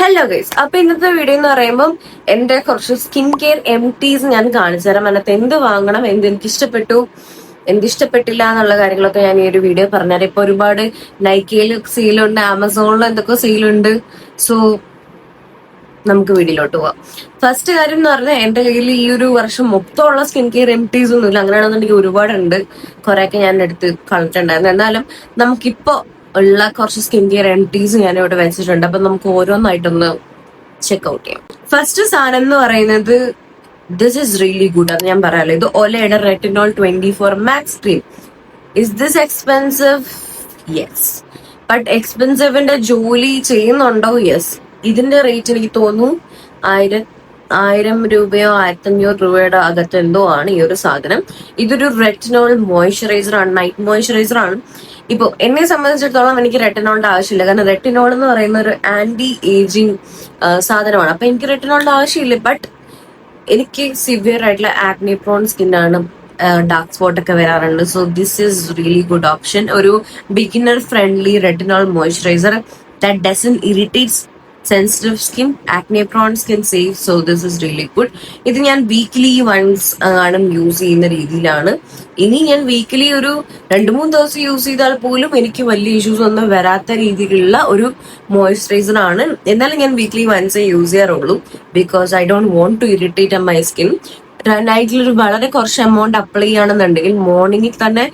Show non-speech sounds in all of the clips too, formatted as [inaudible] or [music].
Hello guys അപ്പൊ ഇന്നത്തെ video എന്ന് പറയുമ്പോൾ എന്റെ കുറച്ച് സ്കിൻ കെയർ എം ടീസ് ഞാൻ കാണിച്ചു തരാം. അതിനകത്ത് എന്ത് വാങ്ങണം എന്ത് എനിക്ക് ഇഷ്ടപ്പെട്ടു എന്ത് ഇഷ്ടപ്പെട്ടില്ല എന്നുള്ള കാര്യങ്ങളൊക്കെ ഞാൻ ഈ ഒരു വീഡിയോ പറഞ്ഞുതരാം ഇപ്പൊ ഒരുപാട് നൈക്കയിൽ സെയിലുണ്ട് ആമസോണിൽ എന്തൊക്കെ സീലുണ്ട് സോ നമുക്ക് വീഡിയോയിലോട്ട് പോവാം. ഫസ്റ്റ് കാര്യം എന്ന് പറഞ്ഞാൽ എന്റെ കയ്യിൽ ഈ ഒരു വർഷം മൊത്തമുള്ള സ്കിൻ കെയർ എം ടീസ് ഒന്നുമില്ല. അങ്ങനെയാണെന്നുണ്ടെങ്കിൽ ഒരുപാടുണ്ട്. കുറെയൊക്കെ ഞാൻ എടുത്ത് കളഞ്ഞിട്ടുണ്ടായിരുന്നു. എന്നാലും നമുക്കിപ്പോ ഉള്ള കുറച്ച് സ്കിൻ കെയർ എംറ്റീസ് ഞാൻ ഇവിടെ വെച്ചിട്ടുണ്ട്. അപ്പൊ നമുക്ക് ഓരോന്നായിട്ടൊന്ന് ചെക്ക് ഔട്ട് ചെയ്യാം. ഫസ്റ്റ് സാധനം എന്ന് പറയുന്നത് ദിസ് ഇസ് റിയലി ഗുഡ് അത് ഞാൻ പറയാലോ ഇത് ഒലയുടെ retinol twenty four max cream is this expensive yes but എക്സ്പെൻസീവിന്റെ ജോലി ചെയ്യുന്നുണ്ടോ? യെസ് ഇതിന്റെ റേറ്റ് എനിക്ക് തോന്നുന്നു ആയിരം ആയിരം രൂപയോ ആയിരത്തഞ്ഞൂറ് രൂപയുടെ അകത്ത് എന്തോ ആണ് ഈ ഒരു സാധനം. ഇതൊരു റെറ്റിനോൾ മോയ്സ്ചറൈസർ ആണ്. നൈറ്റ് മോയ്സ്ചറൈസർ ആണ്. ഇപ്പൊ എന്നെ സംബന്ധിച്ചിടത്തോളം എനിക്ക് റെറ്റിനോളിന്റെ ആവശ്യമില്ല. കാരണം റെറ്റിനോൾ എന്ന് പറയുന്ന ഒരു ആന്റി ഏജിങ് സാധനമാണ്. അപ്പൊ എനിക്ക് റെറ്റിനോളിന്റെ ആവശ്യമില്ല. ബട്ട് എനിക്ക് സിവിയർ ആയിട്ടുള്ള ആക്നി പ്രോൺ സ്കിൻ ആണ് ഡാർക്ക് സ്പോട്ട് ഒക്കെ വരാറുണ്ട്. So this is really good option ഒരു beginner friendly retinol moisturiser that doesn't irritates sensitive skin acne prone skin safe so this is really good ഇത് ഞാൻ weekly once ആണ് use ചെയ്യുന്ന രീതിയിലാണ്. ഇനി ഞാൻ വീക്കിലി ഒരു രണ്ട് മൂന്ന് ദിവസം യൂസ് ചെയ്താൽ പോലും എനിക്ക് വലിയ ഇഷ്യൂസ് ഒന്നും വരാത്ത രീതിയിലുള്ള ഒരു മോയ്സ്ചറൈസർ ആണ്. എന്നാലും ഞാൻ വീക്ക്ലി വൺസേ യൂസ് ചെയ്യാറുള്ളൂ. Because I don't want to irritate my skin നൈറ്റിൽ ഒരു വളരെ കുറച്ച് എമൗണ്ട് അപ്ലൈ ചെയ്യുകയാണെന്നുണ്ടെങ്കിൽ മോർണിംഗിൽ തന്നെ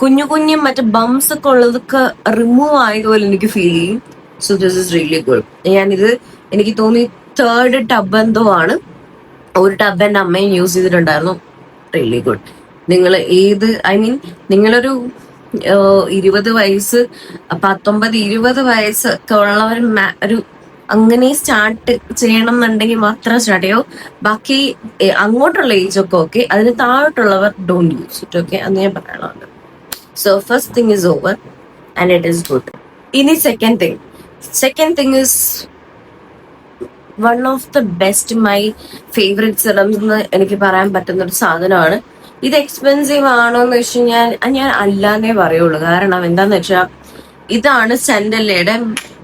കുഞ്ഞു കുഞ്ഞു മറ്റേ ബംസ് ഒക്കെ ഉള്ളതൊക്കെ റിമൂവ് ആയതുപോലെ എനിക്ക് ഫീൽ ചെയ്യും. So this is really good ഞാനിത് എനിക്ക് തോന്നി തേർഡ് ടബ് എന്തോ ആണ്. ഒരു ടബ് എന്റെ അമ്മയും യൂസ് ചെയ്തിട്ടുണ്ടായിരുന്നു. റിയലി ഗുഡ് നിങ്ങൾ ഏത് ഐ മീൻ നിങ്ങളൊരു ഇരുപത് വയസ്സ് പത്തൊമ്പത് ഇരുപത് വയസ്സ് ഒക്കെ ഉള്ളവർ ഒരു അങ്ങനെ സ്റ്റാർട്ട് ചെയ്യണം എന്നുണ്ടെങ്കിൽ മാത്രം സ്റ്റാർട്ട് ചെയ്യോ? ബാക്കി അങ്ങോട്ടുള്ള ഏജ് ഒക്കെ ഓക്കെ അതിന് താഴോട്ടുള്ളവർ ഡോണ്ട് യൂസ് ഇറ്റ് ഓക്കെ അന്ന് ഞാൻ പറയാനുള്ളത്. So first thing is over and it is good ഇനി second thing second thing is one of the best my favourite serums എന്ന് എനിക്ക് പറയാൻ പറ്റുന്ന ഒരു സാധനമാണ്. ഇത് എക്സ്പെൻസീവ് ആണോ എന്ന് വെച്ച് കഴിഞ്ഞാൽ ഞാൻ അല്ലാന്നേ പറയുള്ളൂ. കാരണം എന്താന്ന് വെച്ചാൽ ഇതാണ് സെൻഡല്ലയുടെ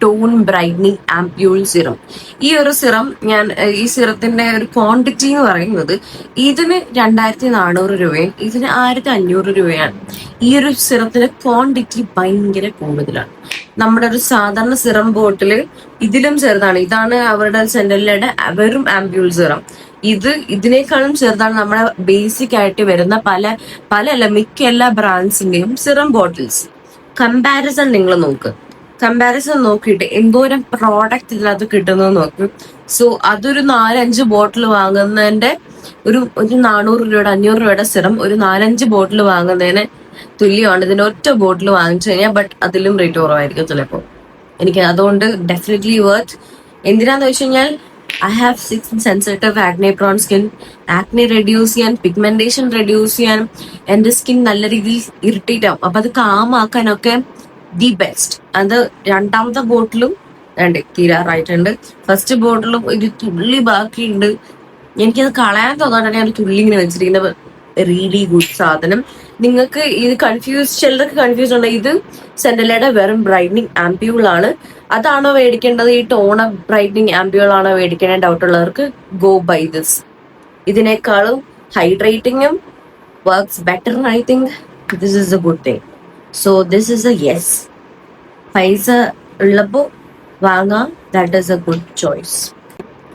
ടോൺ ബ്രൈറ്റ്നിങ് ആംപ്യൂൾ സിറം ഈ ഒരു സിറം ഞാൻ ഈ സിറത്തിന്റെ ഒരു ക്വാണ്ടിറ്റി എന്ന് പറയുന്നത് ഇതിന് രണ്ടായിരത്തി നാനൂറ് രൂപയും ഇതിന് ആയിരത്തി അഞ്ഞൂറ് രൂപയാണ്. ഈ ഒരു സിറത്തിന്റെ ക്വാണ്ടിറ്റി ഭയങ്കര കൂടുതലാണ്. നമ്മുടെ ഒരു സാധാരണ സിറം ബോട്ടിൽ ഇതിലും ചെറുതാണ്. ഇതാണ് അവരുടെ സെൻഡല്ലയുടെ വെറും ആംപ്യൂൾ സിറം ഇത് ഇതിനേക്കാളും ചെറുതാണ് നമ്മുടെ ബേസിക് ആയിട്ട് വരുന്ന പല പല അല്ല മിക്ക എല്ലാ ബ്രാൻഡ്സിന്റെയും സിറം ബോട്ടിൽസ് കമ്പാരിസൺ നിങ്ങൾ നോക്ക്. കമ്പാരിസൺ നോക്കിയിട്ട് എന്തോരം പ്രോഡക്റ്റ് ഇതിനകത്ത് കിട്ടുന്നത് നോക്ക്. സോ അതൊരു നാലഞ്ച് ബോട്ടിൽ വാങ്ങുന്നതിന്റെ ഒരു ഒരു നാനൂറ് രൂപയുടെ അഞ്ഞൂറ് രൂപയുടെ സിറം ഒരു നാലഞ്ച് ബോട്ടിൽ വാങ്ങുന്നതിന് തുല്യമാണ്. ഇതിന് ഒറ്റ ബോട്ടിൽ വാങ്ങിച്ചു കഴിഞ്ഞാൽ ബട്ട് അതിലും റേറ്റ് കുറവായിരിക്കും ചിലപ്പോൾ എനിക്ക് അതുകൊണ്ട് ഡെഫിനറ്റ്ലി വർത്ത് എന്തിനാന്ന് വെച്ച് കഴിഞ്ഞാൽ I have six sensitive acne prone skin acne reduce ചെയ്യാൻ പിഗ്മെന്റേഷൻ റെഡ്യൂസ് ചെയ്യാൻ എന്റെ സ്കിൻ നല്ല രീതിയിൽ ഇറിറ്റേറ്റ് ആവും. അപ്പൊ അത് കാമാക്കാനൊക്കെ ദി ബെസ്റ്റ്. അത് രണ്ടാമത്തെ ബോട്ടിലും രണ്ട് തീരാറായിട്ടുണ്ട്. ഫസ്റ്റ് ബോട്ടിലും ഒരു തുള്ളി ബാക്കിയുണ്ട്. എനിക്കത് കളയാൻ തോന്നാണ്ട് ഞാൻ തുള്ളി ഇങ്ങനെ വെച്ചിരിക്കുന്ന റീലി ഗുഡ് സാധനം. നിങ്ങൾക്ക് ഇത് കൺഫ്യൂസ് ചിലർക്ക് കൺഫ്യൂസ് ഉണ്ട്. ഇത് സെൻഡലയുടെ വെറും ബ്രൈറ്റനിങ് ആംപ്യൂൾ ആണ്. അതാണോ മേടിക്കേണ്ടത്? ഈ ടോണ ബ്രൈറ്റനിങ് ആംപ്യൂൾ ആണോ മേടിക്കേണ്ട ഡൗട്ട് ഉള്ളവർക്ക് ഗോ ബൈ ദിസ് ഇതിനേക്കാളും ഹൈഡ്രേറ്റിങ്ങും works better I think this is a good thing so this is a yes പൈസ ഉള്ളപ്പോൾ വാങ്ങാം. That is a good choice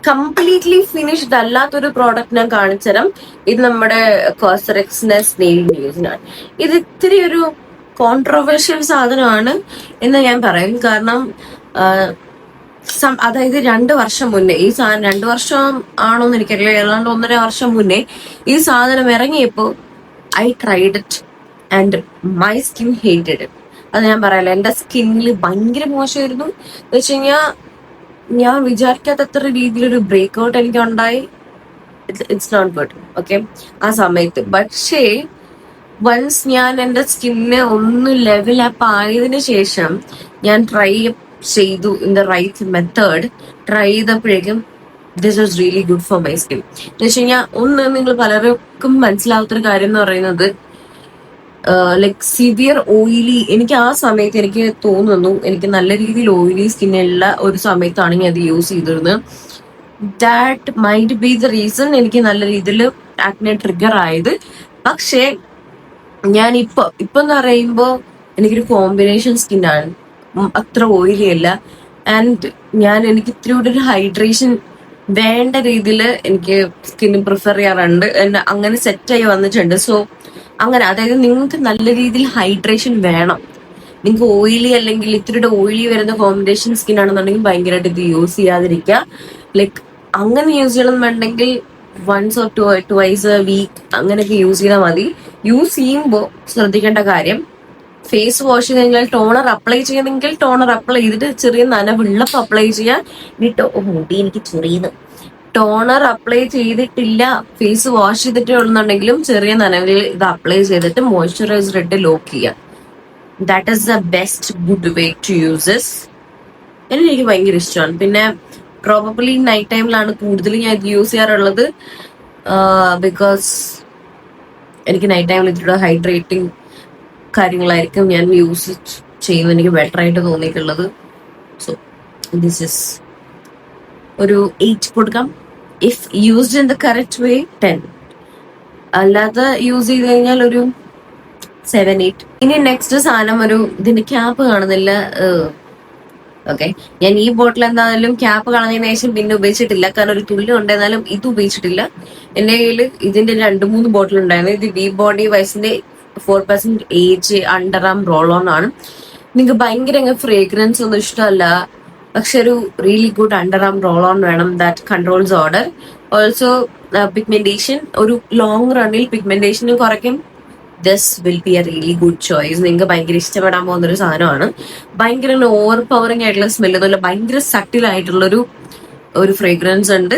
completely finished അല്ലാത്തൊരു പ്രോഡക്റ്റ് ഞാൻ കാണിച്ചുതരാം ഇത് നമ്മുടെ കോസറെക്സിനെ ന്യൂസിനാണ് ഇത് ഇത്തിരി ഒരു കോൺട്രവേഴ്ഷ്യൽ സാധനമാണ് എന്ന് ഞാൻ പറയും. കാരണം അതായത് രണ്ട് വർഷം മുന്നേ ഈ സാധനം രണ്ട് വർഷം ആണോന്ന് എനിക്കറിയില്ല. ഏതാണ്ട് ഒന്നര വർഷം മുന്നേ ഈ സാധനം ഇറങ്ങിയപ്പോൾ I tried it and my skin it അത് ഞാൻ പറയാലോ എന്റെ സ്കിന്നിൽ ഭയങ്കര മോശമായിരുന്നു. എന്ന് വെച്ച് കഴിഞ്ഞാൽ ഞാൻ വിചാരിക്കാത്തത്ര രീതിയിലൊരു ബ്രേക്ക് ഔട്ട് എനിക്ക് ഉണ്ടായി ഇറ്റ്സ് നോട്ട് ഗുഡ് ഓക്കെ ആ സമയത്ത്. പക്ഷേ വൺസ് ഞാൻ എന്റെ സ്കിന്നെ ഒന്ന് ലെവൽ അപ്പ് ആയതിനു ശേഷം ഞാൻ ട്രൈ ചെയ്തു in the right method try ചെയ്തപ്പോഴേക്കും this is really good for my skin എന്ന് വെച്ച് കഴിഞ്ഞാൽ ഒന്ന് നിങ്ങൾ പലർക്കും മനസ്സിലാവാത്തൊരു കാര്യം എന്ന് പറയുന്നത് ലൈക് സിവിയർ ഓയിലി എനിക്ക് ആ സമയത്ത് എനിക്ക് തോന്നുന്നു എനിക്ക് നല്ല രീതിയിൽ ഓയിലി സ്കിന്നുള്ള ഒരു സമയത്താണ് ഞാൻ അത് യൂസ് ചെയ്തിരുന്നത്. That mind be the reason എനിക്ക് നല്ല രീതിയിൽ ആക്നെ ട്രിഗർ ആയത്. പക്ഷേ ഞാൻ ഇപ്പൊ ഇപ്പൊ എന്ന് പറയുമ്പോൾ എനിക്കൊരു കോമ്പിനേഷൻ സ്കിന്നാണ് അത്ര ഓയിലി അല്ല. ആൻഡ് ഞാൻ എനിക്ക് ഇത്തിരി കൂടെ ഒരു ഹൈഡ്രേഷൻ വേണ്ട രീതിയിൽ എനിക്ക് സ്കിൻ പ്രിഫർ ചെയ്യാറുണ്ട്. അങ്ങനെ സെറ്റായി വന്നിട്ടുണ്ട്. സോ അങ്ങനെ അതായത് നിങ്ങൾക്ക് നല്ല രീതിയിൽ ഹൈഡ്രേഷൻ വേണം. നിങ്ങൾക്ക് ഓയിലി അല്ലെങ്കിൽ ഇത്തിരിയുടെ ഓയിലി വരുന്ന കോമ്പിനേഷൻ സ്കിൻ ആണെന്നുണ്ടെങ്കിൽ ഭയങ്കരമായിട്ട് ഇത് യൂസ് ചെയ്യാതിരിക്കുക. ലൈക്ക് അങ്ങനെ യൂസ് ചെയ്യണമെന്നുണ്ടെങ്കിൽ once or two twice week അങ്ങനെയൊക്കെ യൂസ് ചെയ്താൽ മതി. യൂസ് ചെയ്യുമ്പോൾ ശ്രദ്ധിക്കേണ്ട കാര്യം ഫേസ് വാഷ് ചെയ്ത് ടോണർ അപ്ലൈ ചെയ്യണമെങ്കിൽ ടോണർ അപ്ലൈ ചെയ്തിട്ട് ചെറിയ നനവുള്ളപ്പോൾ അപ്ലൈ ചെയ്യുക ഇനി മുടി എനിക്ക് ചെറിയത് ടോണർ അപ്ലൈ ചെയ്തിട്ടില്ല. ഫേസ് വാഷ് ചെയ്തിട്ടേ ഉള്ളെന്നുണ്ടെങ്കിലും ചെറിയ നനവിൽ ഇത് അപ്ലൈ ചെയ്തിട്ട് മോയ്സ്ചറൈസർ ഇട്ട് ലോക്ക് ചെയ്യുക that is the best good way to uses എനിക്ക് ഭയങ്കര ഇഷ്ടമാണ് പിന്നെ പ്രോബബ്ലി നൈറ്റ് ടൈമിലാണ് കൂടുതൽ ഞാൻ ഇത് യൂസ് ചെയ്യാറുള്ളത്. ബിക്കോസ് എനിക്ക് നൈറ്റ് ടൈമിൽ ഇത്തിരി ഹൈഡ്രേറ്റിംഗ് കാര്യങ്ങളായിരിക്കും ഞാൻ യൂസ് ചെയ്യുന്നത്. എനിക്ക് ബെറ്റർ ആയിട്ട് തോന്നിയിട്ടുള്ളത്. സോ ദിസ് ഇസ് ഒരു എയ്റ്റ് കൊടുക്കാം. If used in the correct way ten അല്ലാതെ യൂസ് ചെയ്ത് കഴിഞ്ഞാൽ ഒരു സെവൻ എയ്റ്റ് ഇനി നെക്സ്റ്റ് സാധനം ഒരു ഇതിന്റെ ക്യാപ്പ് കാണുന്നില്ല ഓക്കെ ഞാൻ ഈ ബോട്ടിൽ എന്തായാലും ക്യാപ്പ് കളഞ്ഞതിന് ശേഷം പിന്നെ ഉപയോഗിച്ചിട്ടില്ല. കാരണം ഒരു തുള്ളി ഉണ്ടായിരുന്നാലും ഇത് ഉപയോഗിച്ചിട്ടില്ല. എന്റെ കയ്യിൽ ഇതിന്റെ രണ്ട് മൂന്ന് ബോട്ടിൽ ഉണ്ടായിരുന്നു. ഇത് be body വൈസിന്റെ four percent age underarm roll on ആണ്. നിങ്ങൾക്ക് ഭയങ്കര ഫ്രേഗ്രൻസ് ഒന്നും ഇഷ്ടമല്ല. പക്ഷെ ഒരു really good underarm roll on വേണം that controls odour also pigmentation ഒരു ലോങ് റണ്ണിൽ പിഗ്മെന്റേഷൻ കുറയ്ക്കും. This will be a really good choice നിങ്ങൾക്ക് ഭയങ്കര ഇഷ്ടപ്പെടാൻ പോകുന്ന ഒരു സാധനമാണ്. ഭയങ്കര ഓവർ പവറിംഗ് ആയിട്ടുള്ള സ്മെല്ല് ഒന്നുമില്ല ഭയങ്കര സട്ടിൽ ആയിട്ടുള്ള ഒരു ഒരു ഫ്രേഗ്രൻസ് ഉണ്ട്.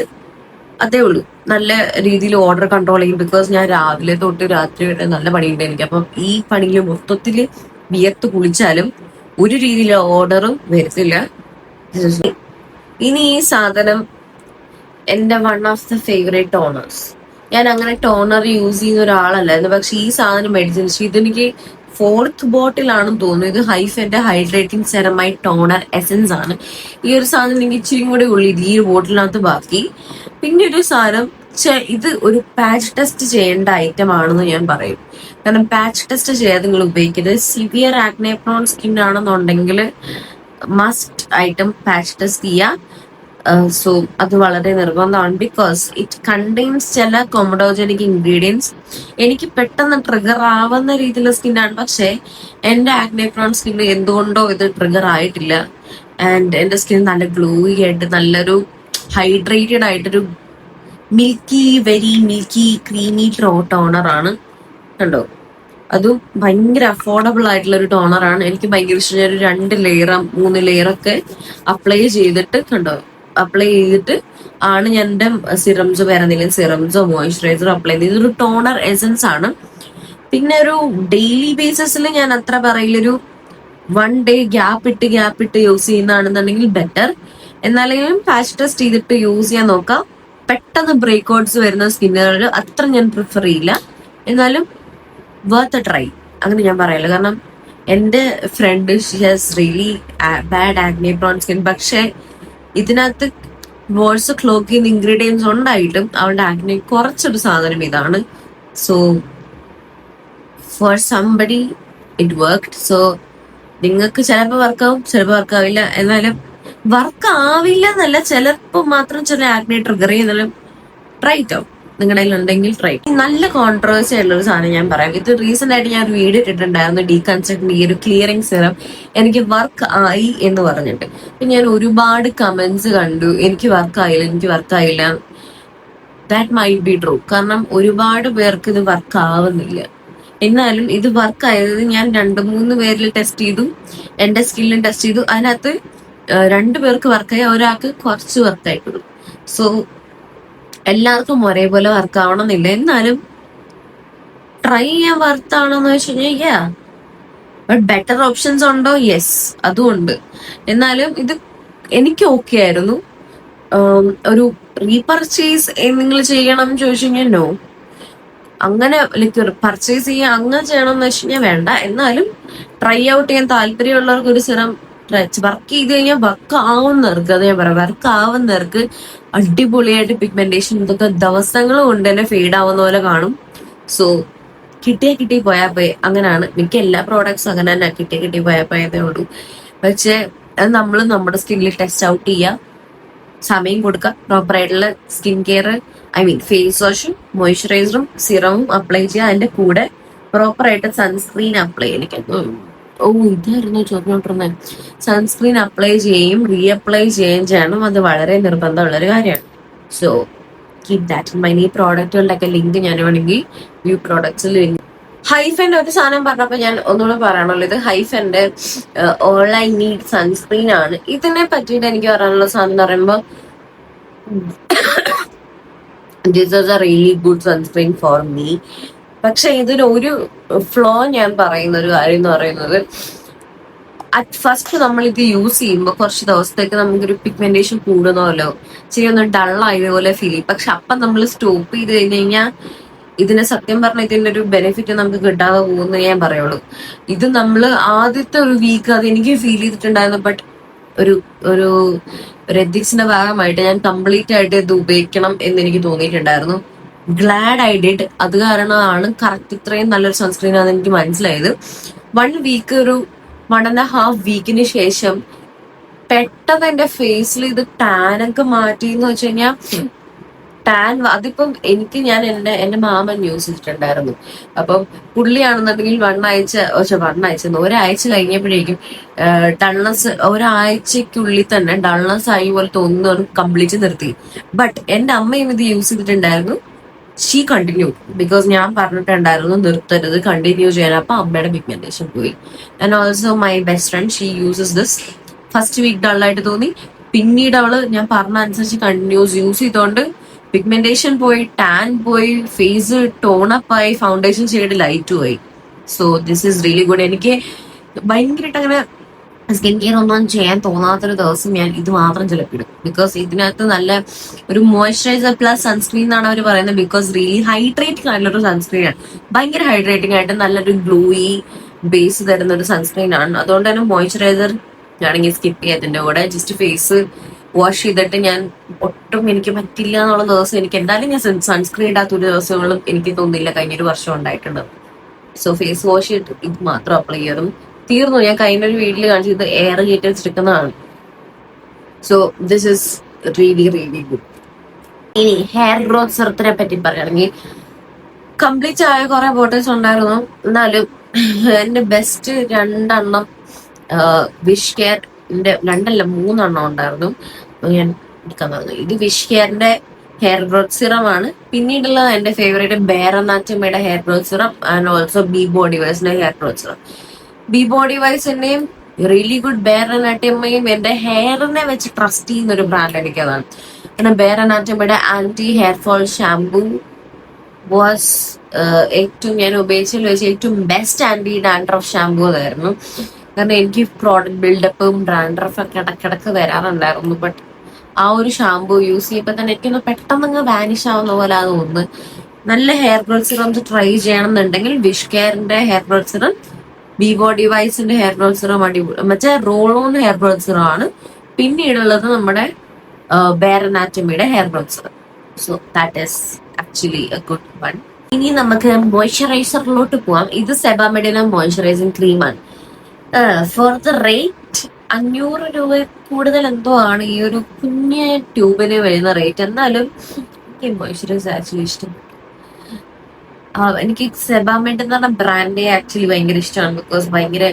അതേ ഉള്ളൂ. നല്ല രീതിയിൽ ഓർഡർ കൺട്രോൾ ചെയ്യും. ബിക്കോസ് ഞാൻ രാവിലെ തൊട്ട് രാത്രി വരെ നല്ല പണിയുണ്ട് എനിക്ക്. അപ്പം ഈ പണിയിൽ മൊത്തത്തിൽ വിയർത്ത് കുളിച്ചാലും ഒരു രീതിയിൽ ഓർഡറും വരത്തില്ല. [laughs] ഇനി ഈ സാധനം എന്റെ one of the favourite toners ഞാൻ അങ്ങനെ ടോണർ യൂസ് ചെയ്യുന്ന ഒരാളല്ലായിരുന്നു പക്ഷെ ഈ സാധനം മേടിച്ചതിന് ഇതെനിക്ക് ഫോർത്ത് ബോട്ടിലാണെന്ന് തോന്നുന്നു. ഇത് ഹൈഫെന്റെ ഹൈഡ്രേറ്റിംഗ് സെറമായി ടോണർ എസൻസ് ആണ്. ഈ ഒരു സാധനം എനിക്ക് ഇച്ചിരി കൂടെ ഉള്ളു. ഇത് ഈ ഒരു ബോട്ടിലിനകത്ത് ബാക്കി. പിന്നെ ഒരു സാധനം ഇത് ഒരു പാച്ച് ടെസ്റ്റ് ചെയ്യേണ്ട ഐറ്റം ആണെന്ന് ഞാൻ പറയും. കാരണം പാച്ച് ടെസ്റ്റ് ചെയ്യാതെ നിങ്ങൾ ഉപയോഗിക്കരുത്. സിവിയർ ആക്നെ പ്രോൺ സ്കിൻ ആണെന്നുണ്ടെങ്കിൽ മസ്റ്റ് ആയിട്ടും പാച്ച് ടെസ്റ്റ് ചെയ്യുക സോ അത് വളരെ നിർബന്ധമാണ്. ബിക്കോസ് ഇറ്റ് കണ്ടെയ്ൻസ് ചില കൊമഡോജനിക് ഇൻഗ്രീഡിയൻസ് എനിക്ക് പെട്ടെന്ന് ട്രിഗർ ആവുന്ന രീതിയിലുള്ള സ്കിന്നാണ് പക്ഷേ എന്റെ ആഗ്നേപ്രോൺ സ്കിൻ എന്തുകൊണ്ടോ ഇത് ട്രിഗർ ആയിട്ടില്ല. ആൻഡ് എന്റെ സ്കിൻ നല്ല ഗ്ലോയി ആയിട്ട് നല്ലൊരു ഹൈഡ്രേറ്റഡ് ആയിട്ടൊരു milky very milky creamy toner ആണ്. കണ്ടോ? അതും ഭയങ്കര അഫോർഡബിൾ ആയിട്ടുള്ള ഒരു ടോണറാണ് എനിക്ക് ഭയങ്കര ഇഷ്ടം. ഞാൻ രണ്ട് ലെയർ മൂന്ന് ലെയർ ഒക്കെ അപ്ലൈ ചെയ്തിട്ട് കണ്ടോ? അപ്ലൈ ചെയ്തിട്ട് ആണ് ഞാൻ എന്റെ സിറംസ് വേറെ എന്തെങ്കിലും സിറംസോ മോയിസ്ചറൈസറോ അപ്ലൈ ചെയ്ത് ഇതൊരു ടോണർ എസൻസ് ആണ്. പിന്നെ ഒരു ഡെയിലി ബേസിസിൽ ഞാൻ അത്ര പറയില്ലൊരു വൺ ഡേ ഗ്യാപ്പ് ഇട്ട് ഗ്യാപ്പ് ഇട്ട് യൂസ് ചെയ്യുന്നതാണെന്നുണ്ടെങ്കിൽ ബെറ്റർ എന്നാലും പാച്ച് ടെസ്റ്റ് ചെയ്തിട്ട് യൂസ് ചെയ്യാൻ നോക്കാം. പെട്ടെന്ന് ബ്രേക്ക് ഔട്ട്സ് വരുന്ന സ്കിന്നുകൾ അത്ര ഞാൻ പ്രിഫർ ചെയ്യില്ല. എന്നാലും വർത്ത് ട്രൈ അങ്ങനെ ഞാൻ പറയല്ലോ കാരണം എന്റെ friend she has really bad acne prone skin പക്ഷേ ഇതിനകത്ത് വേഴ്സ് ക്ലോക്ക് ഇൻഗ്രീഡിയൻസ് ഉണ്ടായിട്ടും അവളുടെ ആഗ്നി കുറച്ചൊരു സാധനം ഇതാണ്. So for somebody it worked so നിങ്ങൾക്ക് ചിലപ്പോൾ വർക്കാവും ചിലപ്പോൾ വർക്കാവില്ല എന്നാലും വർക്ക് ആവില്ല എന്നല്ല ചിലപ്പോൾ മാത്രം ചില ആഗ്നെ ട്രിഗർ ചെയ്യുന്നാലും ട്രൈറ്റ് ആവും. നിങ്ങളുടെ ഉണ്ടെങ്കിൽ ട്രൈ നല്ല കോൺട്രവേഴ്സി ആയിട്ടുള്ള ഒരു സാധനം ഞാൻ പറയാം. ഇത് റീസെന്റ് ആയിട്ട് ഞാൻ ഒരു വീഡിയോ ഇട്ടിട്ടുണ്ടായിരുന്നു ഡീകൺസ്ട്രക്ട് ഈ ഒരു ക്ലിയറിംഗ് സിറം എനിക്ക് വർക്ക് ആയി എന്ന് പറഞ്ഞിട്ട്. അപ്പൊ ഞാൻ ഒരുപാട് കമന്റ്സ് കണ്ടു. എനിക്ക് വർക്ക് ആയില്ല എനിക്ക് വർക്ക് ആയില്ല. ദാറ്റ് മൈ ബി ട്രൂ കാരണം ഒരുപാട് പേർക്ക് ഇത് വർക്ക് ആവുന്നില്ല. എന്നാലും ഇത് വർക്ക് ആയത് ഞാൻ രണ്ട് മൂന്ന് പേരിൽ ടെസ്റ്റ് ചെയ്തു. എന്റെ സ്കില്ലും ടെസ്റ്റ് ചെയ്തു. അതിനകത്ത് രണ്ടു പേർക്ക് വർക്കായി ഒരാൾക്ക് കുറച്ച് വർക്കായിട്ടുള്ളൂ സോ എല്ലാവർക്കും ഒരേപോലെ വർക്ക് ആവണമെന്നില്ല. എന്നാലും ട്രൈ ചെയ്യാൻ വർത്താണോന്ന് വെച്ച് കഴിഞ്ഞാൽ ബട്ട് ബെറ്റർ ഓപ്ഷൻസ് ഉണ്ടോ? യെസ് അതും ഉണ്ട്. എന്നാലും ഇത് എനിക്ക് ഓക്കെ ആയിരുന്നു. ഒരു റീപർച്ചേസ് നിങ്ങൾ ചെയ്യണം എന്ന് ചോദിച്ചു കഴിഞ്ഞാൽ നോ അങ്ങനെ ലൈക്ക് പർച്ചേസ് ചെയ്യാൻ അങ്ങനെ ചെയ്യണം എന്ന് വെച്ച് കഴിഞ്ഞാൽ വേണ്ട. എന്നാലും ട്രൈ ഔട്ട് ചെയ്യാൻ താല്പര്യമുള്ളവർക്ക് ഒരു സിറം വർക്ക് ചെയ്ത് കഴിഞ്ഞാൽ വർക്ക് ആവുന്നവർക്ക് അത് ഞാൻ പറയാം വർക്ക് ആവുന്നവർക്ക് അടിപൊളിയായിട്ട് പിഗ്മെന്റേഷൻ ഇതൊക്കെ ദിവസങ്ങൾ കൊണ്ട് തന്നെ ഫെയ്ഡ് ആവുന്ന പോലെ കാണും. സോ കിട്ടിയ കിട്ടി പോയാൽ പോയി അങ്ങനെയാണ് മിക്ക എല്ലാ പ്രോഡക്ട്സും അങ്ങനെ തന്നെ കിട്ടിയ കിട്ടി പോയാൽ പോയതേ ഉള്ളൂ. പക്ഷേ അത് നമ്മൾ നമ്മുടെ സ്കിന്നിൽ ടെസ്റ്റ് ഔട്ട് ചെയ്യുക സമയം കൊടുക്കുക പ്രോപ്പർ ആയിട്ടുള്ള skin care I mean face വാഷും മോയ്സ്ചറൈസറും സിറവും അപ്ലൈ ചെയ്യുക അതിന്റെ കൂടെ പ്രോപ്പറായിട്ട് സൺസ്ക്രീൻ അപ്ലൈ എനിക്ക് ഓ ഇതായിരുന്നു ചോദിച്ചോണ്ടിരുന്നത് സൺസ്ക്രീൻ അപ്ലൈ ചെയ്യും റീഅപ്ലൈ ചെയ്യുകയും ചെയ്യണം. അത് വളരെ നിർബന്ധമുള്ള ഒരു കാര്യമാണ്. സോ കീപ് ദാറ്റ് മൈ ഈ പ്രോഡക്റ്റുകളുടെയൊക്കെ ലിങ്ക് ഞാൻ വേണമെങ്കിൽ ഈ പ്രോഡക്ട്സിൽ ലിങ്ക് ഹൈഫന്റെ ഒരു സാധനം പറഞ്ഞപ്പോൾ ഞാൻ ഒന്നുകൂടെ പറയണല്ലോ ഇത് ഹൈഫന്റെ ഓൺലൈൻ നീഡ് സൺസ്ക്രീൻ ആണ്. ഇതിനെ പറ്റിയിട്ട് എനിക്ക് പറയാനുള്ള സാധനം എന്ന് പറയുമ്പോൾ this was a really good sunscreen for me പക്ഷെ ഇതിനൊരു ഫ്ലോ ഞാൻ പറയുന്ന ഒരു കാര്യം എന്ന് പറയുന്നത് അറ്റ് ഫസ്റ്റ് നമ്മൾ ഇത് യൂസ് ചെയ്യുമ്പോൾ കുറച്ച് ദിവസത്തേക്ക് നമുക്കൊരു പിഗ്മെന്റേഷൻ കൂടുന്നല്ലോ ശരി ഒന്ന് ഡൾ പോലെ ഫീൽ ചെയ്യും. പക്ഷെ അപ്പം നമ്മൾ സ്റ്റോപ്പ് ചെയ്ത് കഴിഞ്ഞ് കഴിഞ്ഞാൽ ഇതിനെ സത്യം പറഞ്ഞ ഇതിന്റെ ഒരു ബെനിഫിറ്റ് നമുക്ക് കിട്ടാതെ പോകുന്നു ഞാൻ പറയുള്ളൂ. ഇത് നമ്മൾ ആദ്യത്തെ ഒരു വീക്ക് അത് എനിക്ക് ഫീൽ ചെയ്തിട്ടുണ്ടായിരുന്നു. ബട്ട് ഒരു ഒരു ഒരു എത്തിക്സിന്റെ ഭാഗമായിട്ട് ഞാൻ കംപ്ലീറ്റ് ആയിട്ട് ഇത് ഉപയോഗിക്കണം എന്ന് എനിക്ക് തോന്നിയിട്ടുണ്ടായിരുന്നു. ഗ്ലാഡ് ഐ ഡിഡ് അത് കാരണമാണ് കറക്റ്റ് ഇത്രയും നല്ലൊരു സൺസ്ക്രീൻ ആണെന്ന് എനിക്ക് മനസ്സിലായത്. വൺ വീക്ക് ഒരു വൺ ആൻഡ് ഹാഫ് വീക്കിന് ശേഷം പെട്ടെന്ന് എന്റെ ഫേസിൽ ഇത് ടാനൊക്കെ മാറ്റി എന്ന് വെച്ച് കഴിഞ്ഞാൽ ടാൻ അതിപ്പം എനിക്ക് ഞാൻ എന്റെ എന്റെ മാമൻ യൂസ് ചെയ്തിട്ടുണ്ടായിരുന്നു. അപ്പം പുള്ളിയാണെന്നുണ്ടെങ്കിൽ വൺ ആഴ്ച പക്ഷെ വൺ ആഴ്ച ഒരാഴ്ച കഴിഞ്ഞപ്പോഴേക്കും ഡൾനസ് ഒരാഴ്ചക്കുള്ളിൽ തന്നെ ഡൾനസ് ആയി പോലെ തോന്നുന്നവർ കംപ്ലീറ്റ് നിർത്തി. ബട്ട് എന്റെ അമ്മയും ഇത് യൂസ് ചെയ്തിട്ടുണ്ടായിരുന്നു. ഷീ കണ്ടിന്യൂ ബിക്കോസ് ഞാൻ പറഞ്ഞിട്ടുണ്ടായിരുന്നു നിർത്തരുത് കണ്ടിന്യൂ ചെയ്യാൻ. അപ്പൊ അമ്മയുടെ പിഗ്മെന്റേഷൻ പോയി. And also my best friend she uses this first week ഡള്ളായിട്ട് തോന്നി. പിന്നീട് അവൾ ഞാൻ പറഞ്ഞ അനുസരിച്ച് കണ്ടിന്യൂസ് യൂസ് ചെയ്തോണ്ട് പിഗ്മെന്റേഷൻ പോയി ടാൻ പോയി ഫേസ് ടോണപ്പ് ആയി ഫൗണ്ടേഷൻ ഷെയ്ഡ് ലൈറ്റ് പോയി so this is really good എനിക്ക് ഭയങ്കരമായിട്ട് അങ്ങനെ സ്കിൻ കെയർ ഒന്നും ചെയ്യാൻ തോന്നാത്തൊരു ദിവസം ഞാൻ ഇത് മാത്രം ചിലപ്പിടും. ബിക്കോസ് ഇതിനകത്ത് നല്ല ഒരു മോയ്സ്ചറൈസർ പ്ലസ് സൺസ്ക്രീൻ എന്നാണ് അവർ പറയുന്നത്. ബിക്കോസ് റിയലി ഹൈഡ്രേറ്റിംഗ് ആയിട്ടുള്ള ഒരു സൺസ്ക്രീൻ ആണ്. ഭയങ്കര ഹൈഡ്രേറ്റിംഗ് ആയിട്ട് നല്ലൊരു ഗ്ലൂയി ബേസ് തരുന്ന ഒരു സൺസ്ക്രീൻ ആണ്. അതുകൊണ്ട് തന്നെ മോയ്സ്ചറൈസർ ആണെങ്കിൽ സ്കിപ്പ് ചെയ്യാത്തിന്റെ കൂടെ. ജസ്റ്റ് ഫേസ് വാഷ് ചെയ്തിട്ട് ഞാൻ ഒട്ടും എനിക്ക് പറ്റില്ല എന്നുള്ള ദിവസം എനിക്ക് എന്തായാലും ഞാൻ സൺസ്ക്രീൻ ഇടാത്ത ഒരു ദിവസങ്ങളും എനിക്ക് തോന്നില്ല കഴിഞ്ഞൊരു വർഷം ഉണ്ടായിട്ടുണ്ട്. സോ ഫേസ് വാഷ് ചെയ്തിട്ട് ഇത് മാത്രം അപ്ലൈ ചെയ്യണം. തീർന്നു. ഞാൻ കഴിഞ്ഞ ഒരു വീട്ടിൽ കാണിച്ചത് എയർ കയറ്റി വെച്ചിരിക്കുന്നതാണ്. So this is really really good ഇനി ഹെയർ ഗ്രോത്ത് സെർത്തിനെ പറ്റി പറയുകയാണെങ്കിൽ കംപ്ലീറ്റ് ആയ കുറെ ബോട്ടിൽസ് ഉണ്ടായിരുന്നു. എന്നാലും എന്റെ ബെസ്റ്റ് രണ്ടെണ്ണം വിഷ് കെയറിന്റെ രണ്ടല്ല മൂന്നെണ്ണം ഉണ്ടായിരുന്നു. ഞാൻ എടുക്കാൻ പറഞ്ഞു ഇത് വിഷ് കെയറിന്റെ ഹെയർ ഗ്രോത്ത് സിറം ആണ്. പിന്നീടുള്ളത് എന്റെ favourite ബേറനാറ്റമയുടെ hair growth serum and also be body വേഴ്സിന്റെ hair growth serum be body വൈസിന്റെയും really good ബേറനാറ്റമയും എന്റെ ഹെയറിനെ വെച്ച് ട്രസ്റ്റ് ചെയ്യുന്ന ഒരു ബ്രാൻഡ് എനിക്കതാണ്. കാരണം ബേറനാറ്റമയുടെ anti hair fall shampoo was ഏറ്റവും ഞാൻ ഉപയോഗിച്ചതിൽ വെച്ച് ഏറ്റവും ബെസ്റ്റ് ആന്റി ഡാൻഡ്രഫ് ഷാംപൂ അതായിരുന്നു. കാരണം എനിക്ക് പ്രോഡക്റ്റ് ബിൽഡപ്പും ഡാൻഡ്രഫ് ഒക്കെ ഇടക്കിടക്ക് വരാറുണ്ടായിരുന്നു. ബട്ട് ആ ഒരു ഷാംപൂ യൂസ് ചെയ്യുമ്പോൾ തന്നെ എനിക്കൊന്ന് പെട്ടെന്ന് അങ്ങ് വാനിഷ് ആവുന്ന പോലെ തോന്നുന്നു. നല്ല ഹെയർ ഗ്രോത്ത് സിറം ട്രൈ ചെയ്യണം എന്നുണ്ടെങ്കിൽ വിഷ് കെയറിന്റെ ഹെയർ ഗ്രോത്ത് സിറം വിവോ ഡിവൈസിന്റെ ഹെയർ ബ്രോൺസറും സിറം അടിപൊളി മറ്റേ റോൾ ഹെയർ ബ്രോൺസറും സിറം ആണ് പിന്നീടുള്ളത് നമ്മുടെ ബേറനാറ്റമിയുടെ hair bronzer so that is actually a good one ഇനി നമുക്ക് മോയ്സ്ചറൈസറിലോട്ട് പോവാം. ഇത് സെബാമെഡിന മോയ്സ്ചറൈസിങ് ക്രീമാണ് ഫോർ ദ റേറ്റ് അഞ്ഞൂറ് രൂപ കൂടുതൽ എന്തോ ആണ് ഈ ഒരു കുഞ്ഞ ട്യൂബിന് വരുന്ന റേറ്റ് എന്നാലും എനിക്ക് മോയ്സ്ചറൈസർ ആക്ച്വലി ഇഷ്ടം. എനിക്ക് സെബാമെഡ് എന്ന് പറഞ്ഞ ബ്രാൻഡ് ആക്ച്വലി ഭയങ്കര ഇഷ്ടമാണ് ബിക്കോസ് ഭയങ്കര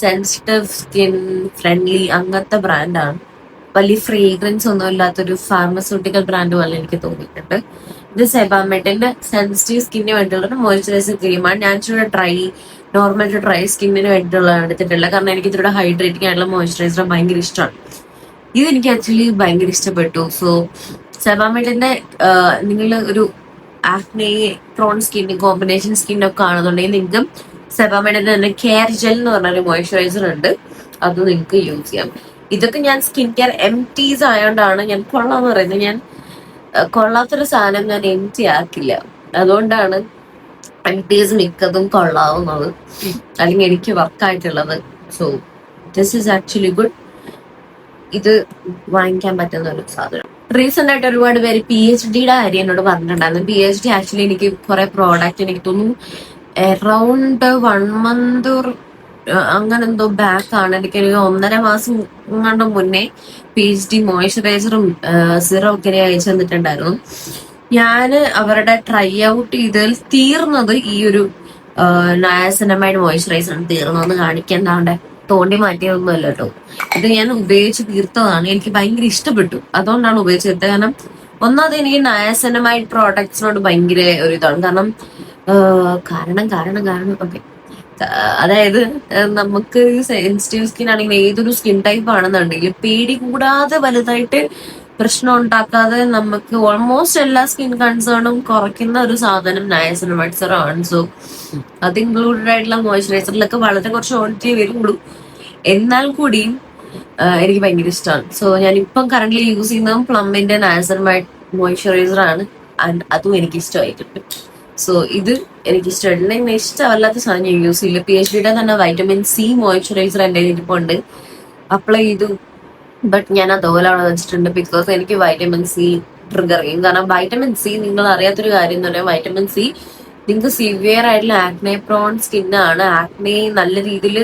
സെൻസിറ്റീവ് സ്കിൻ ഫ്രണ്ട്ലി അങ്ങനത്തെ ബ്രാൻഡാണ് വലിയ ഫ്രേഗ്രൻസ് ഒന്നും ഇല്ലാത്തൊരു ഫാർമസ്യൂട്ടിക്കൽ ബ്രാൻഡ് പോലെ എനിക്ക് തോന്നിയിട്ടുണ്ട്. ഇത് സെബാമെറ്റിന്റെ സെൻസിറ്റീവ് സ്കിന്നിന് വേണ്ടിയുള്ള മോയിസ്ചറൈസർ ക്രീമാണ് ഞാൻ ഇച്ചിരി ഡ്രൈ നോർമൽ ഡ്രൈ സ്കിന്നിന് വേണ്ടിയിട്ടുള്ള എടുത്തിട്ടുള്ളത്. കാരണം എനിക്ക് ഇതിലൂടെ ഹൈഡ്രേറ്റിംഗ് ആയിട്ടുള്ള മോയ്സ്ചറൈസർ ഭയങ്കര ഇഷ്ടമാണ്. ഇത് എനിക്ക് ആക്ച്വലി ഭയങ്കര ഇഷ്ടപ്പെട്ടു. സോ സെബാമെറ്റിന്റെ നിങ്ങൾ ഒരു acne prone skin combination skin ഒക്കെ ആണെന്നുണ്ടെങ്കിൽ നിങ്ങൾക്ക് സെബാമെഡിന്റെ തന്നെ കെയർ ജെൽ എന്ന് പറഞ്ഞൊരു മോയ്സ്ചറൈസർ ഉണ്ട്. അത് നിങ്ങൾക്ക് യൂസ് ചെയ്യാം. ഇതൊക്കെ ഞാൻ സ്കിൻ കെയർ എം ടീസ് ആയതുകൊണ്ടാണ് ഞാൻ കൊള്ളാന്ന് പറയുന്നത്. ഞാൻ കൊള്ളാത്തൊരു സാധനം ഞാൻ എം ടി ആക്കില്ല. അതുകൊണ്ടാണ് എം ടീസ് മിക്കതും കൊള്ളാവുന്നത്. അല്ലെങ്കിൽ എനിക്ക് വർക്കായിട്ടുള്ളത് so this is actually good ഇത് വാങ്ങിക്കാൻ പറ്റുന്ന ഒരു സാധനം. റീസെന്റ് ആയിട്ട് ഒരുപാട് പേര് പി എച്ച് ഡിയുടെ കാര്യം എന്നോട് പറഞ്ഞിട്ടുണ്ടായിരുന്നു. പി എച്ച് ഡി ആക്ച്വലി എനിക്ക് കുറെ പ്രോഡക്റ്റ് എനിക്ക് തോന്നുന്നു എറൗണ്ട് വൺ മന്ത് അങ്ങനെ എന്തോ ബാക്ക് ആണ്. എനിക്ക് ഒന്നര മാസം കണ്ട മുന്നേ പി എച്ച് ഡി മോയ്സ്ചറൈസറും സിറം ഒക്കെ അയച്ചു തന്നിട്ടുണ്ടായിരുന്നു. ഞാൻ അവരുടെ ട്രൈ ഔട്ട് ചെയ്തതിൽ തീർന്നത് ഈ ഒരു നയാസനമൈഡ് മോയ്സ്ചറൈസർ ആണ് തീർന്നതെന്ന് കാണിക്കേണ്ടാണ്ട് തോണ്ടി മാറ്റിയതൊന്നുമല്ല കേട്ടോ ഇത് ഞാൻ ഉപയോഗിച്ച് തീർത്തതാണ്. എനിക്ക് ഭയങ്കര ഇഷ്ടപ്പെട്ടു. അതുകൊണ്ടാണ് ഉപയോഗിച്ച് തീർത്തത്. കാരണം ഒന്നാമത് എനിക്ക് നയാസനമായിട്ട് പ്രോഡക്ട്സിനോട് ഭയങ്കര ഒരു ഇതാണ്. കാരണം കാരണം കാരണം കാരണം. ഓക്കെ. അതായത് നമുക്ക് സെൻസിറ്റീവ് സ്കിൻ ആണെങ്കിൽ ഏതൊരു സ്കിൻ ടൈപ്പ് ആണെന്നുണ്ടെങ്കിലും പേടി കൂടാതെ വലുതായിട്ട് പ്രശ്നം ഉണ്ടാക്കാതെ നമുക്ക് ഓൾമോസ്റ്റ് എല്ലാ സ്കിൻ കൺസേണും കുറയ്ക്കുന്ന ഒരു സാധനം നയസിനമൈസർ ആണ്. സോ അത് ഇൻക്ലൂഡഡ് ആയിട്ടുള്ള മോയ്സ്ചറൈസറിലൊക്കെ വളരെ കുറച്ച് ക്വാണ്ടിറ്റി വരുള്ളൂ എന്നാൽ കൂടിയും എനിക്ക് ഭയങ്കര ഇഷ്ടമാണ് സോ ഞാൻ ഇപ്പം കറന്റ് യൂസ് ചെയ്യുന്നതും പ്ലംബിന്റെ നാസർ മോയ്സ്ചറൈസർ ആണ്. ആൻഡ് അതും എനിക്ക് ഇഷ്ടമായിട്ടുണ്ട്. സോ ഇത് എനിക്ക് ഇഷ്ടമായിട്ടില്ല എന്നെ ഇഷ്ടമല്ലാത്ത സാധനം ഞാൻ യൂസ് ചെയ്യില്ല. പി എച്ച് ഡിയുടെ തന്നെ വൈറ്റമിൻ സി മോയ്സ്ചറൈസർ എന്റെ ഉണ്ട് അപ്ലൈ ചെയ്തു. ബട്ട് ഞാൻ അതുപോലെ അവിടെ വെച്ചിട്ടുണ്ട് ബിക്കോസ് എനിക്ക് വൈറ്റമിൻ സി ട്രിഗർ ചെയ്യും. കാരണം വൈറ്റമിൻ സി നിങ്ങൾ അറിയാത്തൊരു കാര്യം എന്ന് പറഞ്ഞാൽ വൈറ്റമിൻ സി നിങ്ങൾക്ക് സിവിയർ ആയിട്ടുള്ള ആക്നെ പ്രോൺ സ്കിന്നാണ് ആക്നെ നല്ല രീതിയിൽ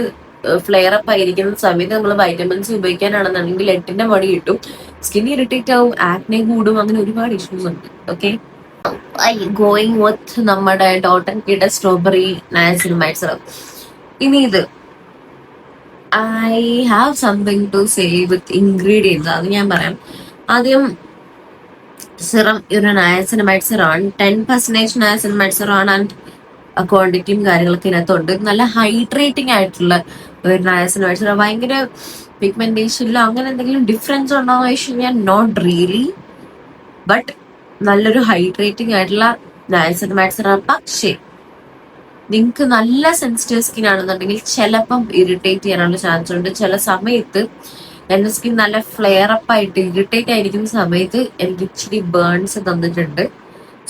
ഫ്ലെയർ അപ്പ് ആയിരിക്കുന്ന സമയത്ത് നമ്മൾ വൈറ്റമിൻസ് ഉപയോഗിക്കാനാണെന്നുണ്ടെങ്കിൽ എട്ടിന്റെ മടി കിട്ടും. സ്കിൻ ഇറിറ്റേറ്റ് ആവും ആക്നെ കൂടും അങ്ങനെ ഒരുപാട് ഇഷ്യൂസ് ഉണ്ട്. ഓക്കെ ഐ ഗോയിങ് വിത്ത് നമ്മുടെ ഡോട്ടൻ കിട സ്ട്രോബെറി നയസിനമൈഡ് സിറപ്പ് ഇനി ഇത്. I have something to say with ingredients അത് ഞാൻ പറയാം. ആദ്യം സിറം ഒരു നയസിനമൈഡ് സിറാണ് ടെൻ പെർസെന്റേജ് നയസിനമൈഡ് സിറാണ് ആൻഡ് ക്വാണ്ടിറ്റിയും കാര്യങ്ങളൊക്കെ ഇതിനകത്തുണ്ട്. നല്ല ഹൈഡ്രേറ്റിംഗ് ആയിട്ടുള്ള നയസിനമൈഡ് സിറം ഭയങ്കര പിഗ്മെന്റേഷനിലോ അങ്ങനെ എന്തെങ്കിലും ഡിഫറൻസ് ഉണ്ടോ എന്ന് ചോദിച്ചു കഴിഞ്ഞാൽ നോട്ട് റിയലി ബട്ട് നല്ലൊരു ഹൈഡ്രേറ്റിംഗ് ആയിട്ടുള്ള നയസിനമൈഡ് സിറം പക്ഷേ നിങ്ങൾക്ക് നല്ല സെൻസിറ്റീവ് സ്കിൻ ആണെന്നുണ്ടെങ്കിൽ ചിലപ്പം ഇറിറ്റേറ്റ് ചെയ്യാനുള്ള ചാൻസ് ഉണ്ട്. ചില സമയത്ത് എന്റെ സ്കിൻ നല്ല ഫ്ലെയർ അപ്പ് ആയിട്ട് ഇറിറ്റേറ്റ് ആയിരിക്കുന്ന സമയത്ത് എനിക്ക് ഇച്ചിരി ബേൺസ് തന്നിട്ടുണ്ട്.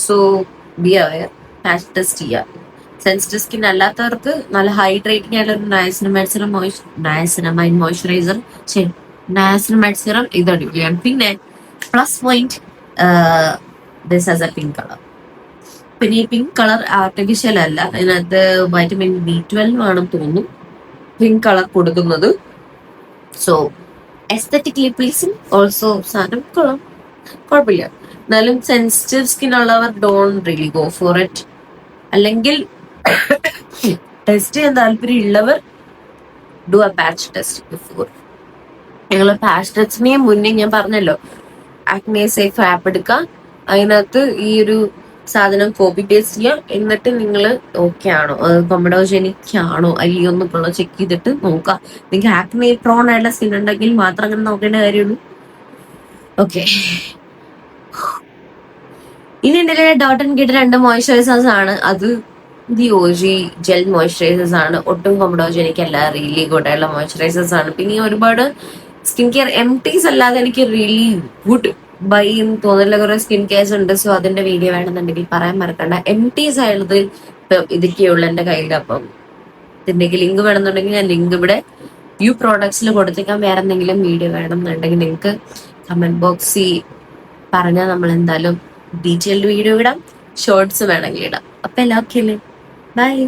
So be aware patch test ചെയ്യാം. സെൻസിറ്റീവ് സ്കിൻ അല്ലാത്തവർക്ക് നല്ല ഹൈഡ്രേറ്റിംഗ് ആയിട്ടുള്ള ഒരു നയസിനമൈഡ് സിറം മോയ്സ് നയസിനമൈഡ് മോയ്സ്ചറൈസർ നയസിനമൈഡ് സിറം ഇത് അടിപൊളിയാണ് പിന്നെ plus point this as a pink colour പിന്നെ ഈ പിങ്ക് കളർ ആർട്ടിഫിഷ്യൽ അല്ല. അതിനകത്ത് വൈറ്റമിൻ ബി ട്വൽവ് ആണെന്ന് തോന്നുന്നു. പിങ്ക് കളർ കൊടുക്കുന്നത്. സോ എസ്തറ്റിക്കലി പ്ലീസിങ് ഓൾസോ സാധനം കൊള്ളാം. കുഴപ്പമില്ല. എന്നാലും സെൻസിറ്റീവ് സ്കിൻ ഉള്ളവർ don't really go for it അല്ലെങ്കിൽ ടെസ്റ്റ് ചെയ്യാൻ താല്പര്യം ഉള്ളവർ do a patch test before ഞങ്ങൾ പാച്ച് ടെസ്റ്റിനെ മുന്നേ ഞാൻ പറഞ്ഞല്ലോ ആക്നെ സേഫ് ആപ്പ് എടുക്കുക അതിനകത്ത് ഈ ഒരു സാധനം കോപ്പി പേസ്റ്റ് ചെയ്യുക എന്നിട്ട് നിങ്ങൾ ഓക്കെ ആണോ? കൊമഡോജനിക് ആണോ അല്ലയോ എന്നൊക്കെയുള്ള ചെക്ക് ചെയ്തിട്ട് നോക്കുക നിങ്ങൾക്ക് ആക്നേ പ്രോൺ ആയിട്ടുള്ള സ്കിൻ ഉണ്ടെങ്കിൽ മാത്രം അങ്ങനെ നോക്കേണ്ട കാര്യമുള്ളൂ. ഓക്കെ ഇനി എന്റെ ഡോട്ടൻ കിട്ട രണ്ട് മോയ്സ്ചറൈസേഴ്സ് ആണ്. അത് ദി ജെൽ മോയ്സ്ചറൈസേഴ്സ് ആണ്. ഒട്ടും കൊമഡോജനിക് അല്ല റിയലി ഗുഡ് ആയിട്ടുള്ള മോയ്സ്ചറൈസേഴ്സ് ആണ്. പിന്നെ ഒരുപാട് സ്കിൻ കെയർ എം ടീസ് അല്ലാതെ എനിക്ക് റിയലി ഗുഡ് ബൈ എന്ന് തോന്നുന്നില്ല കുറെ സ്കിൻ കെയർസ് ഉണ്ട്. സോ അതിന്റെ വീഡിയോ വേണമെന്നുണ്ടെങ്കിൽ പറയാൻ മറക്കണ്ട. എം ടീസ് ആയുള്ളത് ഇപ്പം ഇതൊക്കെയുള്ള എന്റെ കയ്യിൽ. അപ്പം ഇതിന്റെ ലിങ്ക് വേണമെന്നുണ്ടെങ്കിൽ ഞാൻ ലിങ്ക് ഇവിടെ യു പ്രോഡക്ട്സിൽ കൊടുത്തേക്കാൻ വേറെ എന്തെങ്കിലും വീഡിയോ വേണമെന്നുണ്ടെങ്കിൽ നിങ്ങൾക്ക് കമന്റ് ബോക്സിൽ പറഞ്ഞാൽ നമ്മൾ എന്തായാലും ഡീറ്റെയിൽഡ് വീഡിയോ ഇടാം. ഷോർട്സ് വേണമെങ്കിൽ ഇടാം. അപ്പൊ എല്ലാം ഓക്കെ അല്ലേ ബൈ